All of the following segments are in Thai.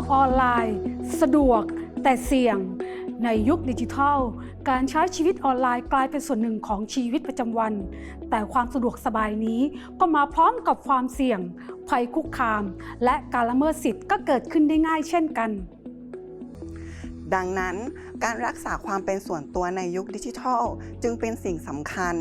กออนไลน์ สะดวกแต่เสี่ยง ในยุคดิจิทัล การใช้ชีวิตออนไลน์กลายเป็นส่วนหนึ่งของชีวิตประจำวัน แต่ความสะดวกสบายนี้ก็มาพร้อมกับความเสี่ยง ภัยคุกคาม และการละเมิดสิทธิ์ก็เกิดขึ้นได้ง่ายเช่นกัน ดังนั้น การรักษาความเป็นส่วนตัวในยุคดิจิทัล จึงเป็นสิ่งสำคัญ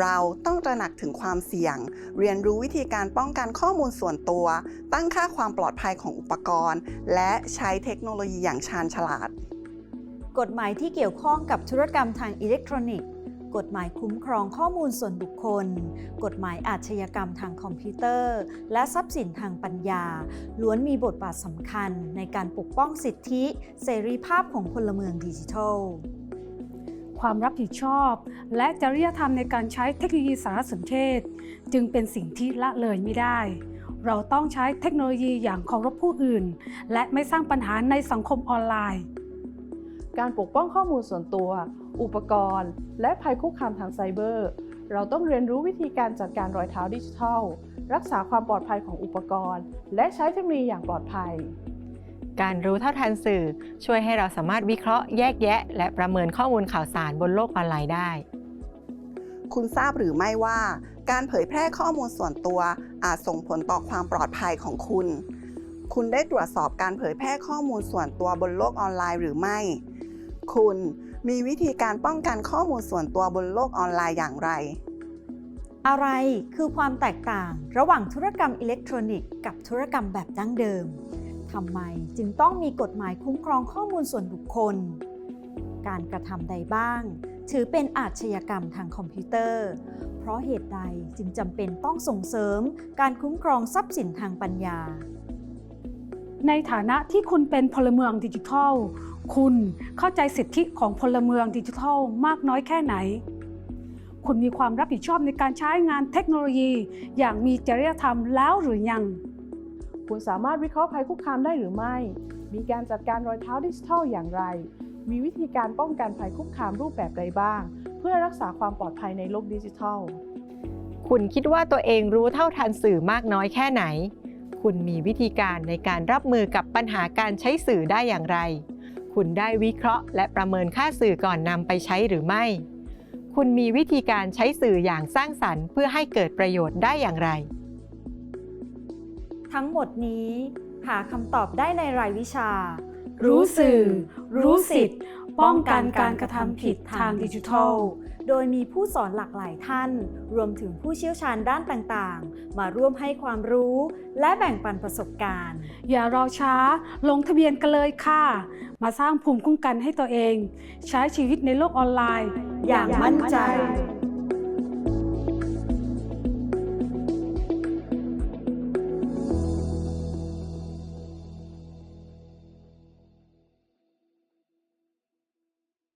เราต้องตระหนักถึงความเสี่ยง เรียนรู้วิธีการป้องกันข้อมูลส่วนตัว ตั้งค่าความปลอดภัยของอุปกรณ์ และใช้เทคโนโลยีอย่างชาญฉลาด กฎหมายที่เกี่ยวข้องกับธุรกรรมทางอิเล็กทรอนิกส์ กฎหมายคุ้มครองข้อมูลส่วนบุคคล กฎหมายอาชญากรรมทางคอมพิวเตอร์ และทรัพย์สินทางปัญญา ล้วนมีบทบาทสำคัญในการปกป้องสิทธิ เสรีภาพของพลเมืองดิจิทัลความรับผิดชอบ และจริยธรรมในการใช้เทคโนโลยีสารสนเทศ จึงเป็นสิ่งที่ละเลยไม่ได้ เราต้องใช้เทคโนโลยีอย่างเคารพผู้อื่น และไม่สร้างปัญหาในสังคมออนไลน์ การปกป้องข้อมูลส่วนตัว อุปกรณ์ และภัยคุกคามทางไซเบอร์ เราต้องเรียนรู้วิธีการจัดการรอยเท้าดิจิทัล รักษาความปลอดภัยของอุปกรณ์ และใช้เทคโนโลยีอย่างปลอดภัย การรู้เท่าทันสื่อ ช่วยให้เราสามารถวิเคราะห์แยกแยะ และประเมินข้อมูลข่าวสารบนโลกออนไลน์ได้ คุณทราบหรือไม่ว่า การเผยแพร่ข้อมูลส่วนตัว อาจส่งผลต่อความปลอดภัยของคุณ คุณได้ตรวจสอบการเผยแพร่ข้อมูลส่วนตัวบนโลกออนไลน์หรือไม่ คุณ มีวิธีการป้องกันข้อมูลส่วนตัวบนโลกออนไลน์อย่างไร อะไรคือความแตกต่างระหว่างธุรกรรมอิเล็กทรอนิกส์กับธุรกรรมแบบดั้งเดิมทำไมจึงต้องมีกฎหมายคุ้มครองข้อมูลส่วนบุคคล การกระทำใดบ้าง ถือเป็นอาชญากรรมทางคอมพิวเตอร์ เพราะเหตุใดจึงจำเป็นต้องส่งเสริมการคุ้มครองทรัพย์สินทางปัญญา ในฐานะที่คุณเป็นพลเมืองดิจิทัล คุณเข้าใจสิทธิของพลเมืองดิจิทัลมากน้อยแค่ไหน คุณมีความรับผิดชอบในการใช้งานเทคโนโลยี อย่างมีจริยธรรมแล้วหรือยัง คุณสามารถวิเคราะห์ภัยคุกคามได้หรือไม่ มีการจัดการรอยเท้าดิจิทัลอย่างไร มีวิธีการป้องกันภัยคุกคามรูปแบบใดบ้าง เพื่อรักษาความปลอดภัยในโลกดิจิทัล คุณคิดว่าตัวเองรู้เท่าทันสื่อมากน้อยแค่ไหน คุณมีวิธีการในการรับมือกับปัญหาการใช้สื่อได้อย่างไร คุณได้วิเคราะห์ และประเมินค่าสื่อก่อนนำไปใช้หรือไม่ คุณมีวิธีการใช้สื่ออย่างสร้างสรรค์ เพื่อให้เกิดประโยชน์ได้อย่างไร ทั้งหมดนี้หาคำตอบได้ในรายวิชา รู้สื่อ รู้สิทธิ์ ป้องกันการกระทำผิดทางดิจิทัล โดยมีผู้สอนหลากหลายท่าน รวมถึงผู้เชี่ยวชาญด้านต่างๆ มาร่วมให้ความรู้ และแบ่งปันประสบการณ์ อย่ารอช้า ลงทะเบียนกันเลยค่ะ มาสร้างภูมิคุ้มกันให้ตัวเอง ใช้ชีวิตในโลกออนไลน์ อย่างมั่นใจ